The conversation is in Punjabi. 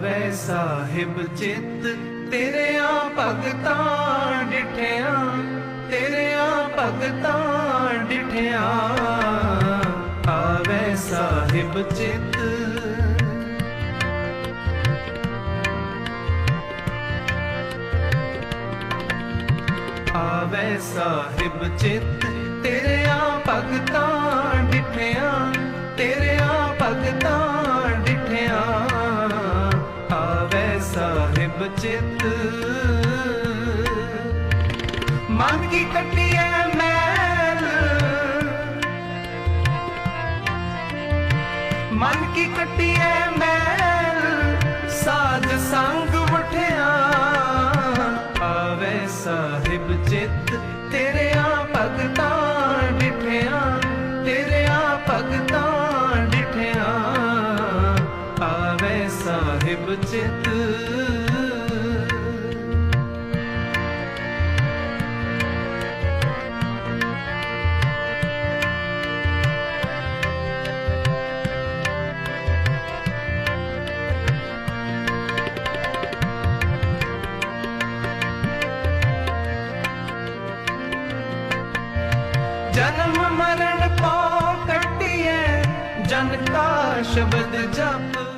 ਆਵੇ ਸਾਹਿਬ ਚਿੱਤ। ਤੇਰਿਆਂ ਭਗਤਾਂ ਡਿਠਿਆਂ, ਤੇਰਿਆਂ ਭਗਤਾਂ ਡਿਠਿਆਂ। ਆਵੇ ਸਾਹਿਬ ਚਿੱਤ। ਆਵੇ ਸਾਹਿਬ ਚਿੱਤ। ਸਾਹਿਬ ਚਿੱਤ ਮਨ ਕੀ ਕੱਟੀਏ ਮੈਲ। ਮਨ ਕੀ ਕੱਟੀਏ ਮੈਲ। ਸਾਧ ਸੰਗ ਵਠਿਆ ਆਵੇ ਸਾਹਿਬ ਚਿੱਤ, ਤੇਰਿਆਂ ਭਗਤਾਂ ਡਿਠਿਆਂ। ਤੇਰਿਆਂ ਭਗਤਾਂ ਡਿਠਿਆਂ। ਆਵੇ ਸਾਹਿਬ ਚਿੱਤ। ਜਨਮ ਮਰਨ ਪੋ ਕੱਟਿਐ ਜਨ ਕਾ ਸ਼ਬਦ ਜਪ